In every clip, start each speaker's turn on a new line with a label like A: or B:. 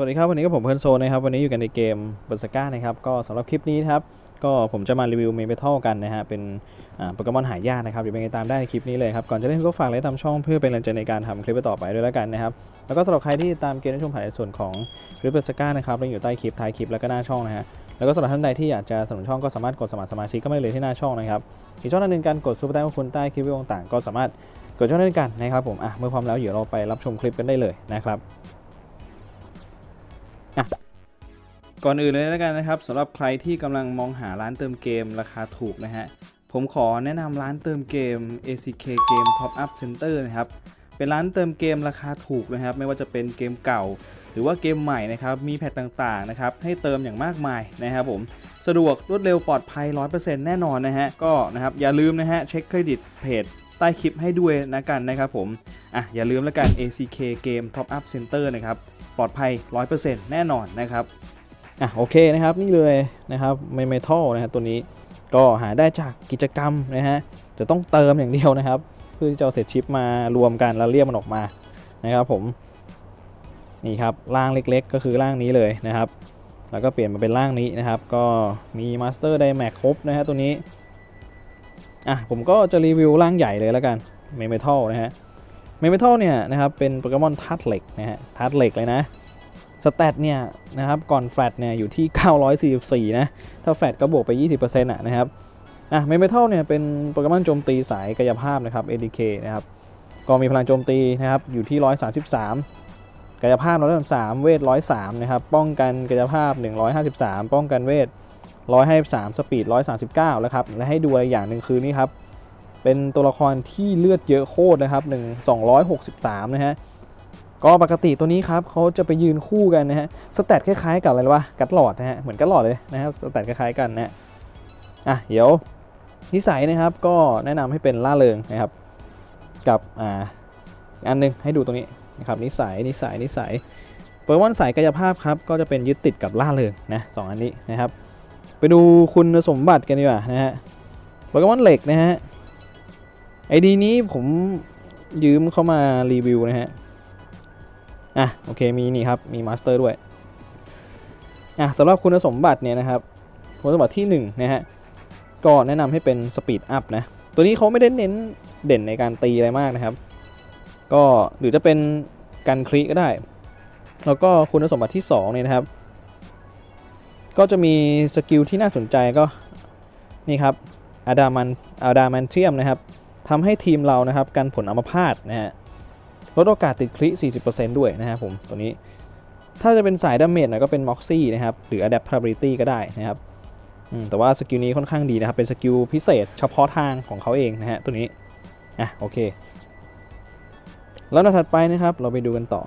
A: วัสดีครับ วันนี้ก็ผมเพื่อนโซนะครับ วันนี้อยู่กันในเกมเบอร์สก้านะครับ ก็สำหรับคลิปนี้ครับ ก็ผมจะมารีวิวเมเบทัลกันนะฮะ เป็นอ่าโปเกมอนหายากนะครับ เดี๋ยวเป็นไงตามได้ในคลิปนี้เลยครับ ก่อนจะเล่นก็ฝากไลค์ตามช่องเพื่อเป็นแรงใจในการทำคลิปต่อไปด้วยแล้วกันนะครับ แล้วก็สำหรับใครที่ตามเกมในช่วงผ่านในส่วนของคลิปเบอร์สก้านะครับลิงก์อยู่ใต้คลิปท้ายคลิปแล้วก็หน้าช่องนะฮะแล้วก็สำหรับท่านใดที่อยากจะสนับสนุนช่องก็สามารถกดสมัครสมาชิกก็ไม่เลยที่หน้าช่องนะครับอีกช่องหนึ่งการกดซูเปอร์แตงของคุณใต้คลิปวิดีโอต่างๆก็สามารถกดช่องนั้นกันนะครับผมอะเมื่อพร้อมแล้วเดี๋ยวเราไปรับชมคลิปกันได้เลยนะครับ ก่อนอื่นเลยแล้วกันนะครับสำหรับใครที่กำลังมองหาร้านเติมเกมราคาถูกนะฮะผมขอแนะนำร้านเติมเกม ACK Game Top Up Center นะครับ เป็นร้านเติมเกมราคาถูกนะครับ ไม่ว่าจะเป็นเกมเก่า หรือว่าเกมใหม่นะครับ มีแพทต่างๆนะครับ ให้เติมอย่างมากมายนะครับผม สะดวกรวดเร็วปลอดภัย 100%แน่นอนนะฮะ ก็นะครับอย่าลืมนะฮะเช็คเครดิตเพจใต้คลิปให้ด้วยนะกันนะครับผม อะอย่าลืมแล้วกัน ACK Game Top Up Center นะครับ ปลอดภัย 100%แน่นอนนะครับอะโอเคนะครับนี่เลยนะครับเมเมทัลนะฮะตัวนี้ก็หาได้จากกิจกรรมนะฮะจะต้องเติมอย่างเดียวนะครับ เพื่อที่จะเอาเศษชิปมารวมกันแล้วเรียกมันออกมานะครับผมนี่ครับร่างเล็กๆ ก็คือร่างนี้เลยนะครับ แล้วก็เปลี่ยนมาเป็นร่างนี้นะครับ ก็มีมาสเตอร์ไดแม็กครบนะฮะตัวนี้อะผมก็จะรีวิวร่างใหญ่เลยแล้วกันเมเมทัลนะฮะ เมเมทัลเนี่ยนะครับเป็นโปเกมอนธาตุเหล็กนะฮะธาตุเหล็กเลยนะสแตทเนี่ยนะครับก่อนแฟตเนี่ยอยู่ที่ 944 นะ ถ้าแฟตก็บวกไป 20%อะนะครับอะเมเมทัลเนี่ยเป็นโปเกมอนโจมตีสายกายภาพนะครับ ADK นะครับก็มีพลังโจมตีนะครับอยู่ที่ 133 กายภาพ 133 เวท 103 นะครับ ป้องกันกายภาพ 153 ป้องกันเวท 153 สปีด 139 แล้วครับ และให้ดูอะไรอย่างหนึ่งคือนี่ครับ เป็นตัวละครที่เลือดเยอะโคตรนะครับ1 263 นะฮะ ก็ปกติตัวนี้ครับเขาจะไปยืนคู่กันนะฮะสแตทคล้ายๆกับอะไรวะ กัดหลอดนะฮะ เหมือนกัดหลอดเลยนะครับสแตทคล้ายๆกันนะฮะอะ เดี๋ยวนิสัยนะครับก็แนะนำให้เป็นล่าเริงนะครับ กับอ่าอันหนึงให้ดูตรงนี้นะครับนิสัยนิสัยนิสัยโปเกมอนสายกายภาพครับก็จะเป็นยึดติดกับล่าเริงนะสองอันนี้นะครับ ไปดูคุณสมบัติกันดีกว่านะฮะโปเกมอนเหล็กนะฮะ ไอดีนี้ผมยืมเข้ามารีวิวนะฮะ อะโอเคมีนี่ครับมีมาสเตอร์ด้วย อะสำหรับคุณสมบัติเนี่ยนะครับ คุณสมบัติที่1นะฮะก็แนะนำให้เป็นสปีดอัพนะ ตัวนี้เขาไม่ได้เน้นเด่นในการตีอะไรมากนะครับ ก็หรือจะเป็นการคลิกก็ได้ แล้วก็คุณสมบัติที่2เนี่ยนะครับ ก็จะมีสกิลที่น่าสนใจก็นี่ครับอาดามันอาดามันเทียมนะครับ ทำให้ทีมเรานะครับกันผลอัมพาตนะฮะลดโอกาสติดคลิ 40%ด้วยนะครับผมตัวนี้ ถ้าจะเป็นสายดาเมจน่อยก็เป็น Moxie นะครับ หรือ Adaptability ก็ได้นะครับแต่ว่าสกิลนี้ค่อนข้างดีนะครับ เป็นสกิลพิเศษเฉพาะทางของเขาเองนะฮะตัวนี้ อะโอเค แล้วถัดไปนะครับเราไปดูกันต่อ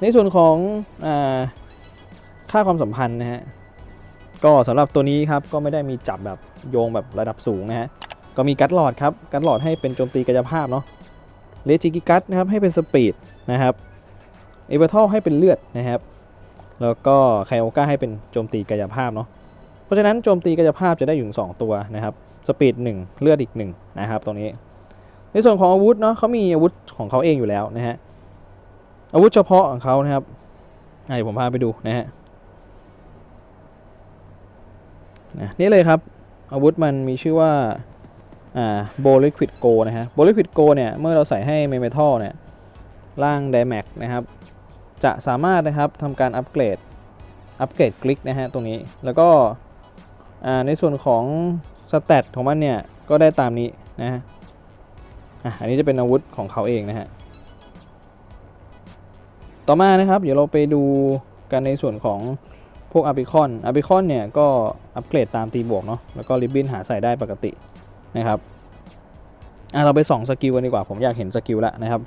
A: ในส่วนของอค่าความสัมพันธ์นะฮะก็สำหรับตัวนี้ครับก็ไม่ได้มีจับแบบโยงแบบระดับสูงนะฮะ ก็มีกัดหลอดครับ กัดหลอดให้เป็นโจมตีกายภาพเนาะเลจิกิกัสนะครับให้เป็นสปีดนะครับเอเวอร์ทัลให้เป็นเลือดนะครับ แล้วก็ไคโอก้าให้เป็นโจมตีกายภาพเนาะเพราะฉะนั้นโจมตีกายภาพจะได้อยู่สองตัวนะครับสปีด1 เลือดอีก1นะครับตรงนี้ ในส่วนของอาวุธเนาะเขามีอาวุธของเขาเองอยู่แล้วนะฮะอาวุธเฉพาะของเขานะครับเดี๋ยวผมพาไปดูนะฮะนี่เลยครับอาวุธมันมีชื่อว่า โบลิควิดโกนะฮะโบลิควิดโกเนี่ยเมื่อเราใส่ให้เมเมทัลเนี่ยร่างไดแม็กนะครับจะสามารถนะครับทำการอัปเกรดอัปเกรดคลิกนะฮะตรงนี้แล้วก็ในส่วนของสเตตของมันเนี่ยก็ได้ตามนี้นะฮะอะอันนี้จะเป็นอาวุธของเขาเองนะฮะต่อมานะครับเดี๋ยวเราไปดูกันในส่วนของพวกอาร์บิคอนอาร์บิคอนเนี่ยก็อัปเกรดตามตีบวกเนาะแล้วก็ริบบิ้นหาใส่ได้ปกติ นะครับอะเราไปส่องสกิลกันดีกว่าผมอยากเห็นสกิลล้วนะครับ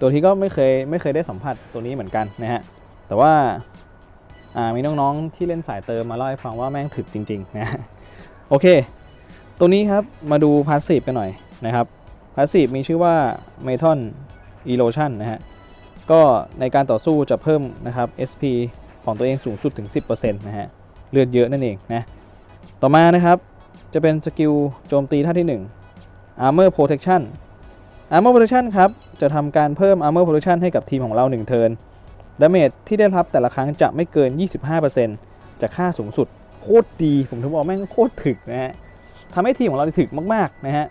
A: ตัวที่ก็ไม่เคยไม่เคยได้สัมผัสตัวนี้เหมือนกันนะฮะแต่ว่าอ่ามีน้องๆที่เล่นสายเติมมาเล่าให้ฟังว่าแม่งถึกจริงๆนะโอเค ตัวนี้ครับมาดูพาสซีฟกันหน่อยนะครับพาสซีฟมีชื่อว่า m e t a l Erosion นะฮะก็ในการต่อสู้จะเพิ่มนะครับ SP ของตัวเองสูงสุดถึง 10%นะฮะเลือดเยอะนั่นเองนะต่อมานะครับ จะเป็นสกิลโจมตีท่าที่ 1 Armor Protection Armor Protection ครับ จะทำการเพิ่ม Armor Protection ให้กับทีมของเรา 1 เทิร์นดาเมจที่ได้รับแต่ละครั้งจะไม่เกิน 25%จากค่าสูงสุด โคตรดีผมถึงบอกแม่งโคตรถึกนะฮะทำให้ทีมของเราถึกมาก ๆ นะฮะ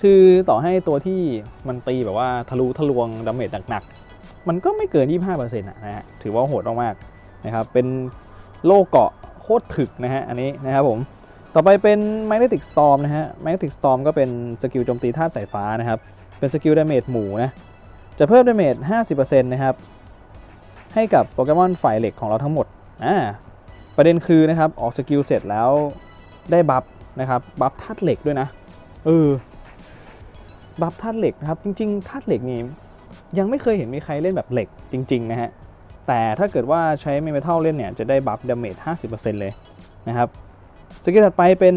A: คือต่อให้ตัวที่มันตีแบบว่าทะลุทะลวงดาเมจหนักๆ มันก็ไม่เกิน 25%นะฮะ ถือว่าโหดมากๆนะครับ เป็นโล่เกาะ โคตรถึกนะฮะ อันนี้นะครับผม ต่อไปเป็น Magnetic Storm นะฮะ Magnetic Storm ก็เป็นสกิลโจมตีธาตุสายฟ้านะครับ เป็นสกิลดาเมจหมูนะ จะเพิ่มดาเมจ 50%นะครับ ให้กับโปเกมอนฝ่ายเหล็กของเราทั้งหมด อ่า ประเด็นคือนะครับ ออกสกิลเสร็จแล้วได้บัฟนะครับ บัฟธาตุเหล็กด้วยนะ เออ บัฟธาตุเหล็กนะครับ จริงๆธาตุเหล็กนี่ยังไม่เคยเห็นมีใครเล่นแบบเหล็กจริง ๆ นะฮะ แต่ถ้าเกิดว่าใช้เมเทัลเล่นเนี่ย จะได้บัฟดาเมจ 50%เลยนะครับ สกิลถัดไปเป็น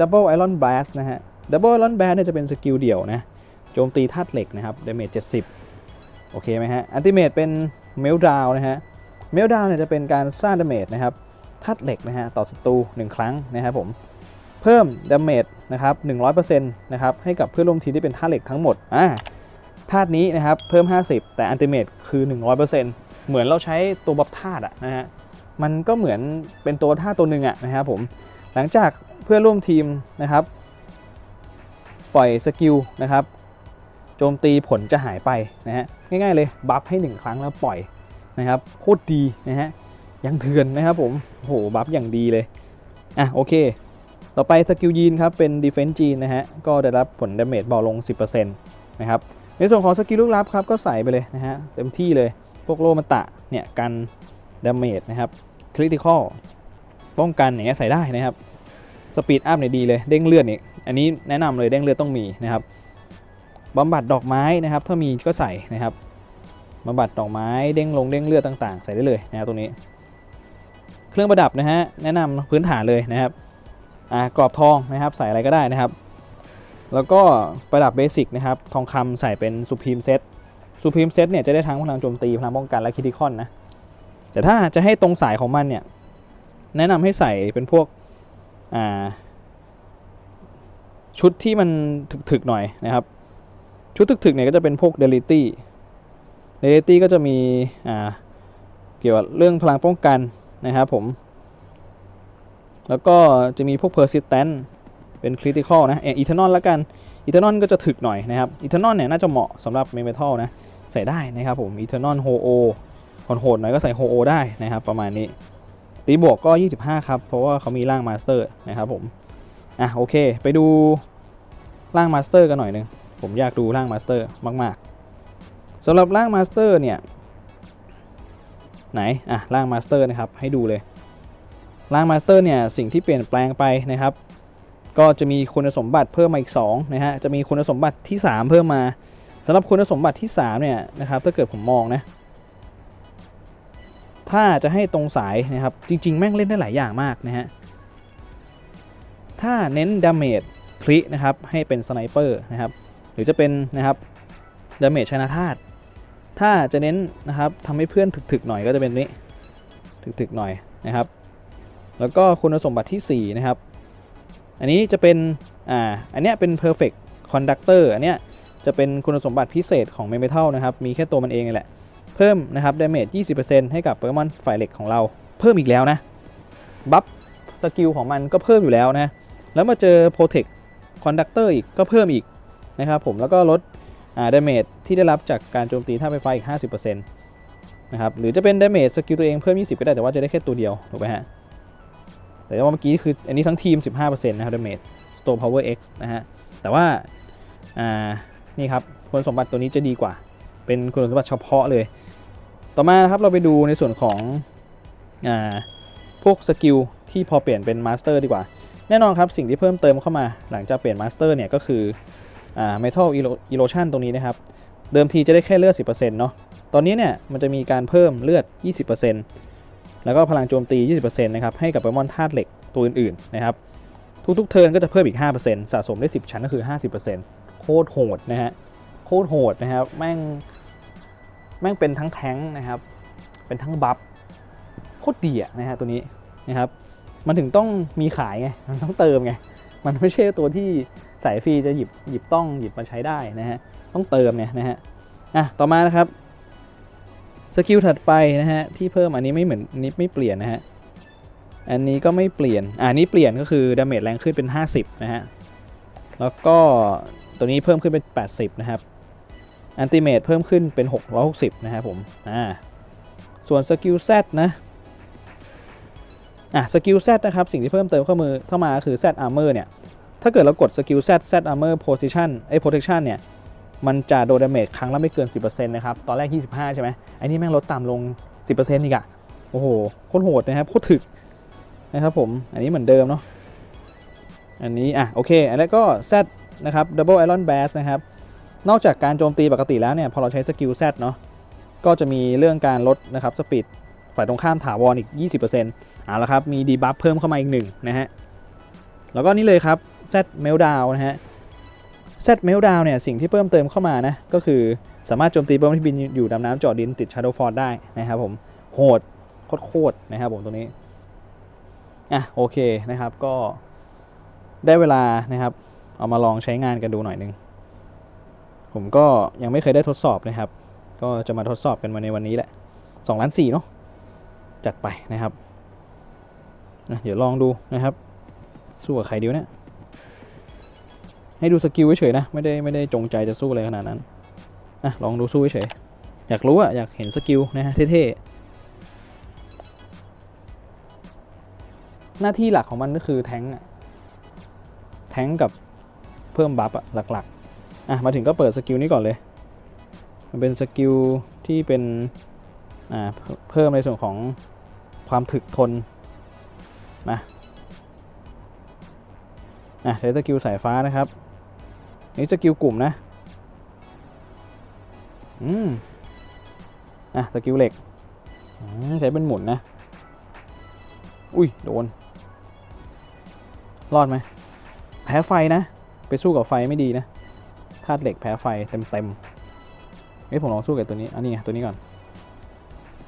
A: Double Iron Blast นะฮะ Double Iron Blast เนี่ยจะเป็นสกิลเดี่ยวนะโจมตีธาตุเหล็กนะครับดาเมจ 70 โอเคไหมฮะอันติเมตเป็น Meltdown นะฮะ Meltdown เนี่ยจะเป็นการสร้างดาเมจนะครับธาตุเหล็กนะฮะต่อศัตรู 1 ครั้งนะครับผมเพิ่มดาเมจนะครับ 100%นะครับให้กับเพื่อนร่วมทีมที่เป็นธาตุเหล็กทั้งหมดอ่าธาตุนี้นะครับเพิ่ม 50 แต่อันติเมตคือ 100% เหมือนเราใช้ตัวบัฟธาตุนะฮะมันก็เหมือนเป็นตัวธาตุตัวหนึ่งอะนะครับผมหลังจากเพื่อนร่วมทีมนะครับ ปล่อยสกิลนะครับโจมตีผลจะหายไปนะฮะง่ายๆเลยบัฟให้ 1 ครั้งแล้วปล่อยนะครับโคตรดีนะฮะยังเถื่อนนะครับผมโหบัฟอย่างดีเลยอะโอเค ต่อไปสกิลยีนครับเป็น Defense จีนนะฮะก็ได้รับผลดาเมจเบาลง 10%นะครับในส่วนของสกิลลูกลับครับก็ใส่ไปเลยนะฮะเต็มที่เลย พวกโลมาตะเนี่ยกันดาเมจนะครับคริติคอลป้องกันอย่างเงี้ยใส่ได้นะครับสปีดอัพเนี่ยดีเลยเด้งเลือดเนี่ยอันนี้แนะนำเลยเด้งเลือดต้องมีนะครับบำบัดดอกไม้นะครับ ถ้ามีก็ใส่นะครับบำบัดดอกไม้เด้งลงเด้งเลือดต่างๆ ใส่ได้เลยนะครับตรงนี้ เครื่องประดับนะฮะแนะนำพื้นฐานเลยนะครับอ่ากรอบทองนะครับใส่อะไรก็ได้นะครับ แล้วก็ประดับเบสิกนะครับทองคำใส่เป็นสุพีมเซต สุพีมเซตเนี่ยจะได้ทั้งพลังโจมตี พลังป้องกันและคิติคอนนะ แต่ถ้าจะให้ตรงสายของมันเนี่ย แนะนำให้ใส่เป็นพวกอ่าชุดที่มันถึกๆหน่อยนะครับ ชุดถึกๆเนี่ยก็จะเป็นพวกเดลิตี้เดลิตี้ก็จะมีอ่าเกี่ยวกับเรื่องพลังป้องกันนะครับผม แล้วก็จะมีพวก persistent เป็น critical นะเออีเทนอลแล้วกันอีเทนอลก็จะถึกหน่อยนะครับอีเทนอลเนี่ยน่าจะเหมาะสำหรับเมเมทัลนะ ใส่ได้นะครับผมอีเทนอลโฮโอโหดๆหน่อยก็ใส่โฮโอได้นะครับประมาณนี้ ตีบวกก็ 25 ครับ เพราะว่าเขามีร่างมาสเตอร์นะครับผม อะโอเค ไปดูร่างมาสเตอร์กันหน่อยหนึง ผมอยากดูร่างมาสเตอร์มาก ๆสำหรับร่างมาสเตอร์เนี่ย ไหน อะร่างมาสเตอร์นะครับ ให้ดูเลยร่างมาสเตอร์เนี่ยสิ่งที่เปลี่ยนแปลงไปนะครับ ก็จะมีคุณสมบัติเพิ่มมาอีก2นะฮะจะมีคุณสมบัติที่ 3 เพิ่มมา สำหรับคุณสมบัติที่3เนี่ยนะครับถ้าเกิดผมมองนะถ้าจะให้ตรงสายนะครับจริง ๆ แม่งเล่นได้หลายอย่างมากนะฮะถ้าเน้นดาเมจครินะครับให้เป็นสไนเปอร์นะครับหรือจะเป็นนะครับดาเมจชนะธาตุถ้าจะเน้นนะครับทำให้เพื่อนถึกๆหน่อยก็จะเป็นนี้ถึกๆหน่อยนะครับ แล้วก็คุณสมบัติที่4นะครับอันนี้จะเป็นอ่าอันเนี้ยเป็น perfect conductor อันเนี้ย จะเป็นคุณสมบัติพิเศษของ metal นะครับ มีแค่ตัวมันเองแหละ เพิ่มนะครับ damage 20%ให้กับโปเกมอนฝ่ายเหล็กของเรา เพิ่มอีกแล้วนะ บัฟสกิลของมันก็เพิ่มอยู่แล้วนะ แล้วมาเจอ protect conductor อีกก็เพิ่มอีกนะครับผม แล้วก็ลดอ่า damage ที่ได้รับจากการโจมตีท่าไฟฟ้าอีก 50%นะครับ หรือจะเป็น damage สกิลตัวเองเพิ่ม 20 ก็ได้ แต่ว่าจะได้แค่ตัวเดียว ถูกไหมฮะ แต่ว่าเมื่อกี้คืออันนี้ทั้งทีม 15%นะครับ damage store power x นะฮะ แต่ว่าอ่า นี่ครับคุณสมบัติตัวนี้จะดีกว่า เป็นคุณสมบัติเฉพาะเลย ต่อมานะครับเราไปดูในส่วนของอ่าพวกสกิลที่พอเปลี่ยนเป็นมาสเตอร์ดีกว่า แน่นอนครับสิ่งที่เพิ่มเติมเข้ามาหลังจากเปลี่ยนมาสเตอร์เนี่ยก็คืออ่า metal erosion ตรงนี้นะครับ เดิมทีจะได้แค่เลือด 10%เนาะตอนนี้เนี่ยมันจะมีการเพิ่มเลือด 20%แล้วก็พลังโจมตี 20%นะครับให้กับโปเกมอนธาตุเหล็กตัวอื่นๆนะครับทุกๆเทิร์นก็จะเพิ่มอีก 5%สะสมได้ 10 ชั้นก็คือ 50% ตรโหดนะฮะโคตรโหดนะครับแม่งแม่งเป็นทั้งแท้งนะครับ เป็นทั้งบัฟโคตรดีอะนะฮะตัวนี้นะครับ มันถึงต้องมีขายไงมันต้องเติมไงมันไม่ใช่ตัวที่สายฟรีจะหยิบหยิบต้องหยิบมาใช้ได้นะฮะต้องเติมเนี่ยนะฮะอะต่อมานะครับสกิลถัดไปนะฮะที่เพิ่มอันนี้ไม่เหมือนนี้ไม่เปลี่ยนนะฮะอันนี้ก็ไม่เปลี่ยนอะอันนี้เปลี่ยนก็คือดาเมจแรงขึ้นเป็น 50 นะฮะ แล้วก็ ตัวนี้เพิ่มขึ้นเป็น 80 นะครับอันติเมตเพิ่มขึ้นเป็น 660 นะฮะผม อ่า ส่วนสกิล Z นะ อะสกิล Z นะครับ สิ่งที่เพิ่มเติมเข้ามือเข้ามาคือ Z Armor เนี่ย ถ้าเกิดเรากดสกิล Z Z Armor Position ไอ้ Protection เนี่ย มันจะโดนดาเมจครั้งละไม่เกิน 10%นะครับ ตอนแรก 25 ใช่ไหมไอ้นี่แม่งลดต่ำลง 10%อีกอะโอ้โห โคตรโหดนะครับ โคตรถึกนะครับผม อันนี้เหมือนเดิมเนาะ อันนี้ อะ โอเค อันนี้ก็ Z นะครับ Double Iron Bash นะครับ นอกจากการโจมตีปกติแล้วเนี่ย พอเราใช้สกิล Z เนาะ ก็จะมีเรื่องการลดนะครับสปีดฝ่ายตรงข้ามถาวรอีก 20%เอาละครับ มีดีบัฟเพิ่มเข้ามาอีกหนึ่งนะฮะ แล้วก็นี่เลยครับ Z Meltdown นะฮะ Z Meltdown เนี่ย สิ่งที่เพิ่มเติมเข้ามานะ ก็คือสามารถโจมตีบอมที่บินอยู่ดำน้ำเจอดดินติด Shadow Force ได้นะครับผม โหดโคตรๆนะครับผมตัวนี้ อะโอเคนะครับก็ได้เวลานะครับ เอามาลองใช้งานกันดูหน่อยหนึง ผมก็ยังไม่เคยได้ทดสอบนะครับ ก็จะมาทดสอบกันมาในวันนี้แหละ2ล้าน4เนาะจัดไปนะครับนะเดี๋ยวลองดูนะครับ สู้กับใครดีวเนี่ย ให้ดูสกิลเฉยๆนะ ไม่ได้ไม่ได้จงใจจะสู้อะไรขนาดนั้นอะลองดูสู้เฉยอยากรู้อะอยากเห็นสกิลนะฮะเท่ๆ หน้าที่หลักของมันก็คือแทงค์อะแทงค์กับ เพิ่มบัฟอะหลักๆอะมาถึงก็เปิดสกิลนี้ก่อนเลย มันเป็นสกิลที่เป็นอ่าเพิ่มในส่วนของความถึกทนมาอะใช้สกิลสายฟ้านะครับ นี่สกิลกลุ่มนะอืมอะสกิลเหล็กอืมใช้เป็นหมุนนะ อุ้ย โดน รอดไหมแพ้ไฟนะ ไปสู้กับไฟไม่ดีนะธาตุเหล็กแพ้ไฟเต็มเต็มๆเฮ้ยผมลองสู้กับตัวนี้ อันนี้ไงตัวนี้ก่อน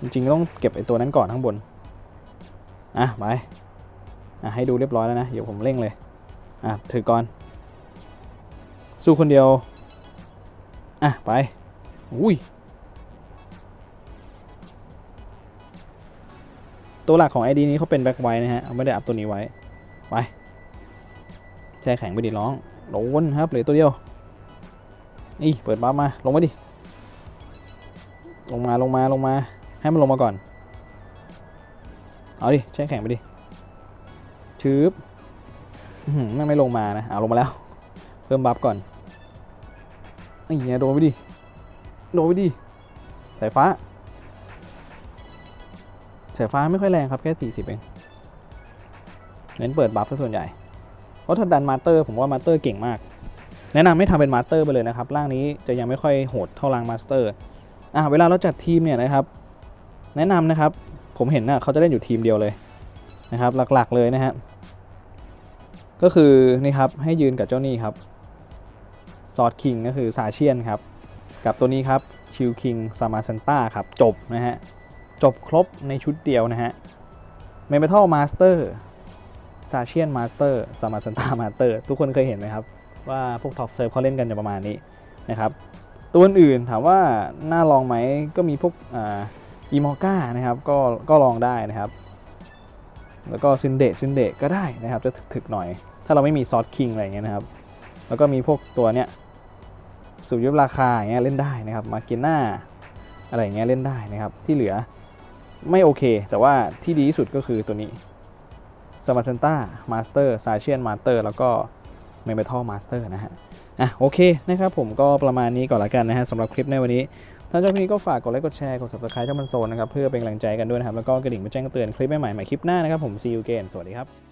A: จริงๆต้องเก็บไอ้ตัวนั้นก่อนข้างบน อะไป อะให้ดูเรียบร้อยแล้วนะ เดี๋ยวผมเร่งเลย อะถือก่อน สู้คนเดียว อะไป อุ้ย ตัวหลักของ ID นี้เขาเป็นแบ็คไว้นะฮะ ไม่ได้อัพตัวนี้ไว้ ไป แช่แข็งไปดิร้อง โดนครับเหลือตัวเดียวนี่เปิดบัฟมาลงมาดิ ลงมาลงมาลงมา ให้มันลงมาก่อน เอาดิแช่แข็งไปดิชืบอื้อหือแม่งไม่ลงมานะเอาลงมาแล้ว เพิ่มบัฟก่อนไอ้เหี้ยโดนไปดิ โดนไปดิสายฟ้าสายฟ้าไม่ค่อยแรงครับแค่ 40 เอง เน้นเปิดบัฟซะส่วนใหญ่ เพราะถ้าดันมาสเตอร์ผมว่ามาสเตอร์เก่งมาก แนะนำให้ทำเป็นมาสเตอร์ไปเลยนะครับ ร่างนี้จะยังไม่ค่อยโหดเท่าร่างมาสเตอร์อะเวลาเราจัดทีมเนี่ยนะครับ แนะนำนะครับ ผมเห็นนะเขาจะเล่นอยู่ทีมเดียวเลยนะครับ หลักๆเลยนะฮะก็คือนี่ครับให้ยืนกับเจ้านี่ครับซอดคิงก็คือซาเชียนครับกับตัวนี้ครับชิลคิงซามาซันต้าครับจบนะฮะจบครบในชุดเดียวนะฮะเมเมทัลมาสเตอร์ ซาเชียนมาสเตอร์ซามาซันต้ามาสเตอร์ทุกคนเคยเห็นไหมครับ ว่าพวกท็อปเซิร์ฟเขาเล่นกันจะประมาณนี้นะครับ ตัวอื่นถามว่าน่าลองไหมก็มีพวกอีมอก้านะครับก็ก็ลองได้นะครับ แล้วก็ซินเดซินเดก็ได้นะครับ จะถึกๆหน่อย ถ้าเราไม่มีซอสคิงอะไรอย่างเงี้ยนะครับ แล้วก็มีพวกตัวเนี้ยสุยุบราคาอย่างเงี้ยเล่นได้นะครับมากิน่าอะไรเงี้ยเล่นได้นะครับ ที่เหลือไม่โอเค แต่ว่าที่ดีที่สุดก็คือตัวนี้ สมาร์เซนต้ามาสเตอร์ซาเชียนมาสเตอร์แล้วก็เมเมทัลมาสเตอร์นะฮะอะโอเคนะครับผมก็ประมาณนี้ก่อนละกันนะฮะสำหรับคลิปในวันนี้ถ้าชอบคลิปนี้ก็ฝากกดไลค์กดแชร์กด subscribe ช่องมันโซนนะครับเพื่อเป็นกำลังใจกันด้วยนะครับแล้วก็กระดิ่งมาแจ้งเตือนคลิปใหม่ๆใหม่คลิปหน้านะครับผม see you again สวัสดีครับ